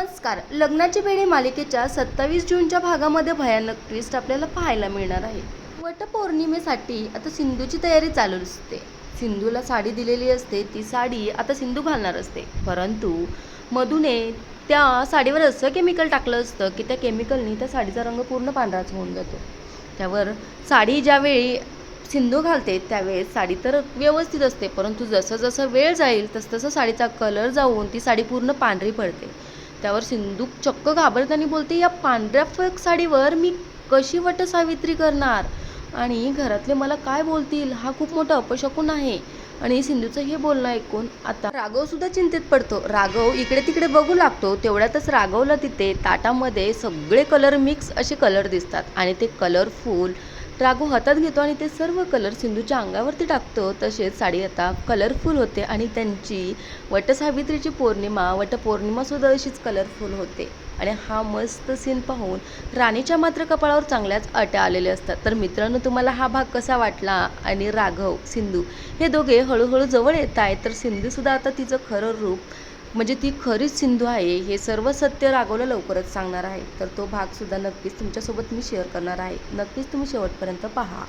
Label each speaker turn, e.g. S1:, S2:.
S1: नमस्कार. लग्नाची बेडी मालिकेच्या सत्तावीस जूनच्या भागामध्ये भयानक ट्विस्ट आपल्याला पाहायला मिळणार आहे. वटपौर्णिमेसाठी आता सिंधूची तयारी चालू असते. सिंधूला साडी दिलेली असते ती साडी आता सिंधू घालणार असते. परंतु मधूने त्या साडीवर असं केमिकल टाकलं असतं की त्या केमिकलनी त्या साडीचा रंग पूर्ण पांढराच होऊन जातो. त्यावर साडी ज्यावेळी सिंधू घालते त्यावेळेस साडी तर व्यवस्थित असते. परंतु जसं जसं वेळ जाईल तसं तसं साडीचा कलर जाऊन ती साडी पूर्ण पांढरी पडते. त्यावर सिंधू चक्क घाबरताना बोलते या पांढऱ्या फक साडीवर मी कशी वटसावित्री करणार? आणि घरातले मला काय बोलतील? हा खूप मोठा अपशकून आहे. आणि सिंधूचं हे बोलणं ऐकून आता राघव सुद्धा चिंतेत पडतो. राघव इकडे तिकडे बघू लागतो. तेवढ्यातच राघवला तिथे ताटामध्ये सगळे कलर मिक्स असे कलर दिसतात. आणि ते कलरफुल राघव हातात घेतो आणि ते सर्व कलर सिंधूच्या अंगावरती टाकतो. तसेच साडी आता कलरफुल होते आणि त्यांची वटसावित्रीची पौर्णिमा वटपौर्णिमासुद्धा अशीच कलरफुल होते. आणि हा मस्त सीन पाहून राणीच्या मात्र कपाळावर चांगल्याच अट्या आलेल्या असतात. तर मित्रांनो तुम्हाला हा भाग कसा वाटला? आणि राघव सिंधू हे दोघे हळूहळू जवळ येत आहेत तर सिंधूसुद्धा आता तिचं खरं रूप म्हणजे ती खरीच सिंधू आहे हे सर्व सत्य राघवला लवकरच सांगणार आहे. तर तो भागसुद्धा नक्कीच तुमच्यासोबत मी शेअर करणार आहे. नक्कीच तुम्ही शेवटपर्यंत पहा.